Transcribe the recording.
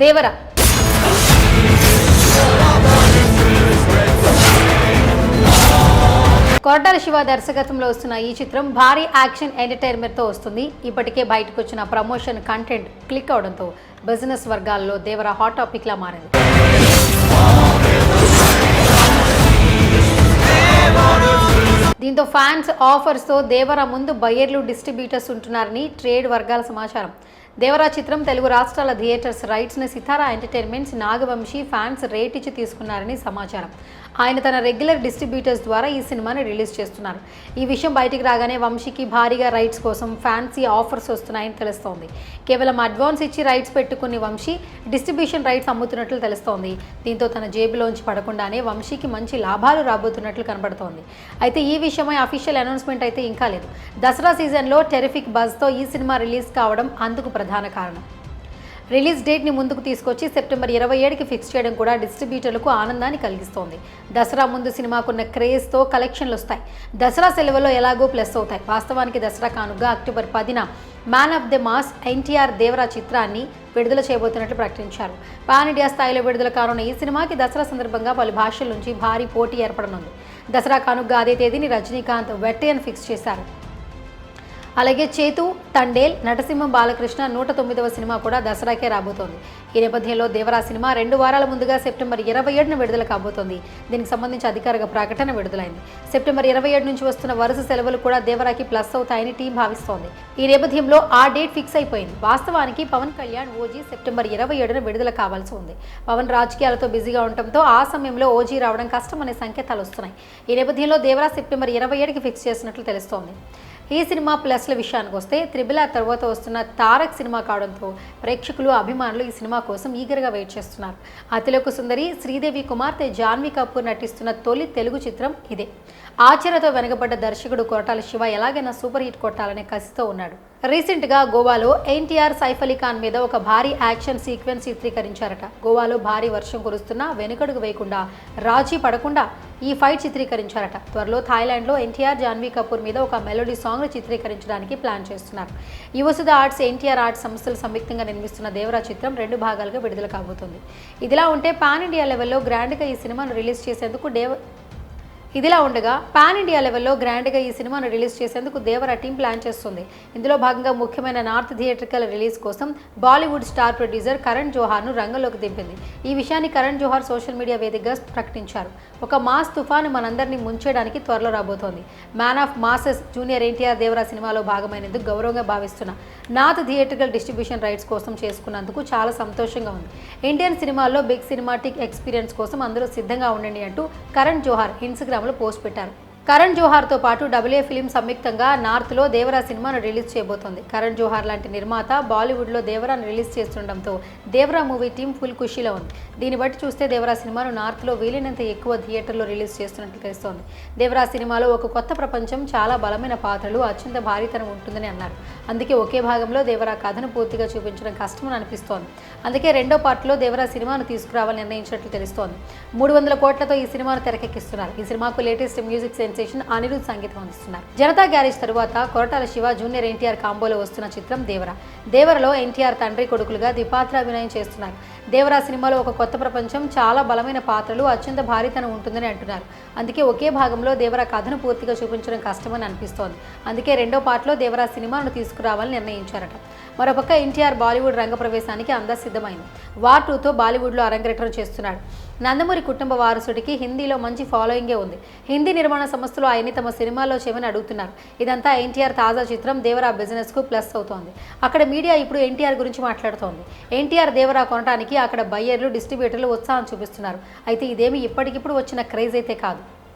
దేవర. కొరటాల శివ దర్శకత్వంలో వస్తున్న ఈ చిత్రం భారీ యాక్షన్ ఎంటర్టైన్మెంట్తో వస్తుంది. ఇప్పటికే బయటకు వచ్చిన ప్రమోషన్ కంటెంట్ క్లిక్ అవడంతో బిజినెస్ వర్గాల్లో దేవర హాట్ టాపిక్లా మారింది. దీంతో ఫ్యాన్స్ ఆఫర్స్తో దేవర ముందు బయ్యర్లు డిస్ట్రిబ్యూటర్స్ ఉంటున్నారని ట్రేడ్ వర్గాల సమాచారం. దేవరా చిత్రం తెలుగు రాష్ట్రాల theatres రైట్స్ని Sithara entertainments Nagavamsi fancy rate ఇచ్చి తీసుకున్నారని సమాచారం. ఆయన తన రెగ్యులర్ డిస్ట్రిబ్యూటర్స్ ద్వారా ఈ సినిమాని రిలీజ్ చేస్తున్నారు. ఈ విషయం బయటికి రాగానే వంశీకి భారీగా రైట్స్ కోసం ఫ్యాన్సీ ఆఫర్స్ వస్తున్నాయని తెలుస్తోంది. కేవలం అడ్వాన్స్ ఇచ్చి రైట్స్ పెట్టుకుని వంశీ డిస్ట్రిబ్యూషన్ రైట్స్ అమ్ముతున్నట్లు తెలుస్తోంది. దీంతో తన జేబులోంచి పడకుండానే వంశీకి మంచి లాభాలు రాబోతున్నట్లు కనబడుతోంది. అయితే ఈ విషయమై అఫీషియల్ అనౌన్స్మెంట్ అయితే ఇంకా లేదు. దసరా సీజన్లో టెరిఫిక్ బజ్తో ఈ సినిమా రిలీజ్ కావడం అందుకు ప్రధాన కారణం. రిలీజ్ డేట్ని ముందుకు తీసుకొచ్చి సెప్టెంబర్ ఇరవై ఏడుకి ఫిక్స్ చేయడం కూడా డిస్ట్రిబ్యూటర్లకు ఆనందాన్ని కలిగిస్తోంది. దసరా ముందు సినిమాకున్న క్రేజ్తో కలెక్షన్లు వస్తాయి. దసరా సెలవులో ఎలాగో ప్లస్ అవుతాయి. వాస్తవానికి దసరా కానుగా అక్టోబర్ పదిన man of the mass NTR Devara చిత్రాన్ని విడుదల చేయబోతున్నట్లు ప్రకటించారు. పాన్ ఇండియా స్థాయిలో విడుదల కానున్న ఈ సినిమాకి దసరా సందర్భంగా పలు భాషల నుంచి భారీ పోటీ ఏర్పడనుంది. దసరా కానుగా అదే తేదీని రజనీకాంత్ వెట్టయన్ ఫిక్స్ చేశారు. అలాగే చేతు తండేల్ నటసింహ బాలకృష్ణ నూట తొమ్మిదవ సినిమా కూడా దసరాకే రాబోతోంది. ఈ నేపథ్యంలో దేవరా సినిమా రెండు వారాల ముందుగా సెప్టెంబర్ ఇరవై ఏడున విడుదల కాబోతోంది. దీనికి సంబంధించి అధికారిక ప్రకటన విడుదలైంది. సెప్టెంబర్ ఇరవై ఏడు నుంచి వస్తున్న వరుస సెలవులు కూడా దేవరాకి ప్లస్ అవుతాయని టీం భావిస్తోంది. ఈ నేపథ్యంలో ఆ డేట్ ఫిక్స్ అయిపోయింది. వాస్తవానికి పవన్ కళ్యాణ్ ఓజీ సెప్టెంబర్ ఇరవై ఏడున విడుదల కావాల్సి ఉంది. పవన్ రాజకీయాలతో బిజీగా ఉండటంతో ఆ సమయంలో ఓజీ రావడం కష్టం అనే సంకేతాలు వస్తున్నాయి. ఈ నేపథ్యంలో దేవరా సెప్టెంబర్ ఇరవై ఏడుకి ఫిక్స్ చేసినట్లు తెలుస్తోంది. ఈ సినిమా ప్లస్ల విషయానికి వస్తే త్రిబుల్ ఆ తర్వాత వస్తున్న తారక్ సినిమా కావడంతో ప్రేక్షకులు అభిమానులు ఈ సినిమా కోసం ఈగర్గా వెయిట్ చేస్తున్నారు. అతిలోక సుందరి శ్రీదేవి కుమార్తె జాన్వీ కపూర్ నటిస్తున్న తొలి తెలుగు చిత్రం ఇదే. ఆచరణతో వెనకబడ్డ దర్శకుడు కొరటాల శివ ఎలాగైనా సూపర్ హిట్ కొట్టాలనే కసితో ఉన్నాడు. రీసెంట్గా గోవాలో ఎన్టీఆర్ సైఫ్ అలీ ఖాన్ మీద ఒక భారీ యాక్షన్ సీక్వెన్స్ చిత్రీకరించారట. గోవాలో భారీ వర్షం కురుస్తున్నా వెనుకడుగు వేయకుండా రాజీ పడకుండా ఈ ఫైట్ చిత్రీకరించారట. త్వరలో థాయిలాండ్లో ఎన్టీఆర్ జాన్వీ కపూర్ మీద ఒక మెలోడీ సాంగ్ను చిత్రీకరించడానికి ప్లాన్ చేస్తున్నారు. యువసుధ ఆర్ట్స్ ఎన్టీఆర్ ఆర్ట్స్ సంస్థలు సంయుక్తంగా నిర్మిస్తున్న దేవరా చిత్రం రెండు భాగాలుగా విడుదల కాబోతుంది. ఇదిలా ఉంటే పాన్ ఇండియా లెవెల్లో గ్రాండ్గా ఈ సినిమాను రిలీజ్ చేసేందుకు దేవ ఇదిలా ఉండగా పాన్ ఇండియా లెవెల్లో గ్రాండ్గా ఈ సినిమాను రిలీజ్ చేసేందుకు దేవర టీం ప్లాన్ చేస్తుంది. ఇందులో భాగంగా ముఖ్యమైన నార్త్ థియేట్రికల్ రిలీజ్ కోసం బాలీవుడ్ స్టార్ ప్రొడ్యూసర్ కరణ్ జోహార్ను రంగంలోకి దింపింది. ఈ విషయాన్ని కరణ్ జోహార్ సోషల్ మీడియా వేదికగా ప్రకటించారు. ఒక మాస్ తుఫాను మనందరినీ ముంచేయడానికి త్వరలో రాబోతోంది. Man of masses junior NTR Devara సినిమాలో భాగమైనందుకు గౌరవంగా భావిస్తున్నా నార్త్ థియేట్రికల్ డిస్ట్రిబ్యూషన్ రైట్స్ కోసం చేసుకున్నందుకు చాలా సంతోషంగా ఉంది. ఇండియన్ సినిమాల్లో బిగ్ సినిమాటిక్ ఎక్స్పీరియన్స్ కోసం అందరూ సిద్ధంగా ఉండండి అంటూ కరణ్ జోహార్ ఇన్స్టాగ్రామ్ పోస్ట్ పెట్టాను. కరణ్ జోహార్తో పాటు డబ్ల్యూఏ ఫిలిం సంయుక్తంగా నార్త్లో దేవరా సినిమాను రిలీజ్ చేయబోతోంది. కరణ్ జోహార్ లాంటి నిర్మాత బాలీవుడ్లో దేవరాను రిలీజ్ చేస్తుండటంతో దేవరా మూవీ టీం ఫుల్ ఖుషీలో ఉంది. దీన్ని బట్టి చూస్తే దేవరా సినిమాను నార్త్లో వీలైనంత ఎక్కువ థియేటర్లో రిలీజ్ చేస్తున్నట్లు తెలుస్తోంది. దేవరా సినిమాలో ఒక కొత్త ప్రపంచం చాలా బలమైన పాత్రలు అత్యంత భారీతనం ఉంటుందని అన్నారు. అందుకే ఒకే భాగంలో దేవరా కథను పూర్తిగా చూపించడం కష్టమని అనిపిస్తోంది. అందుకే రెండో పార్ట్లో దేవరా సినిమాను తీసుకురావాలని నిర్ణయించినట్లు తెలుస్తోంది. మూడు వందల కోట్లతో ఈ సినిమాను తెరకెక్కిస్తున్నారు. ఈ సినిమాకు లేటెస్ట్ మ్యూజిక్ సెన్సేషన్ అనిరుద్ సంగీతం అందిస్తున్నారు. జనతా గ్యారేజ్ తరువాత కొరటాల శివ జూనియర్ ఎన్టీఆర్ కాంబోలో వస్తున్న చిత్రం దేవర. దేవరలో ఎన్టీఆర్ తండ్రి కొడుకులుగా ద్విపాత్ర అభినయం చేస్తున్నారు. దేవరా సినిమాలో ఒక కొత్త ప్రపంచం చాలా బలమైన పాత్రలు అత్యంత భారీతనం ఉంటుందని అంటున్నారు. అందుకే ఒకే భాగంలో దేవరా కథను పూర్తిగా చూపించడం కష్టమని అనిపిస్తోంది. అందుకే రెండో పార్ట్లో దేవరా సినిమాను తీసుకురావాలని నిర్ణయించారట. మరోపక్క ఎన్టీఆర్ బాలీవుడ్ రంగ ప్రవేశానికి అందా సిద్ధమైంది వార్ టూతో బాలీవుడ్లో అరంగేట్రం చేస్తున్నాడు. నందమూరి కుటుంబ వారసుడికి హిందీలో మంచి ఫాలోయింగే ఉంది. హిందీ నిర్మాణ సంస్థలు ఆయన్ని తమ సినిమాలో చేయమని అడుగుతున్నారు. ఇదంతా ఎన్టీఆర్ తాజా చిత్రం దేవరా బిజినెస్కు ప్లస్ అవుతోంది. అక్కడ మీడియా ఇప్పుడు ఎన్టీఆర్ గురించి మాట్లాడుతోంది. ఎన్టీఆర్ దేవరా కొనడానికి అక్కడ బయ్యర్లు డిస్ట్రిబ్యూటర్లు ఉత్సాహం చూపిస్తున్నారు. అయితే ఇదేమి ఇప్పటికిప్పుడు వచ్చిన క్రేజ్ అయితే కాదు.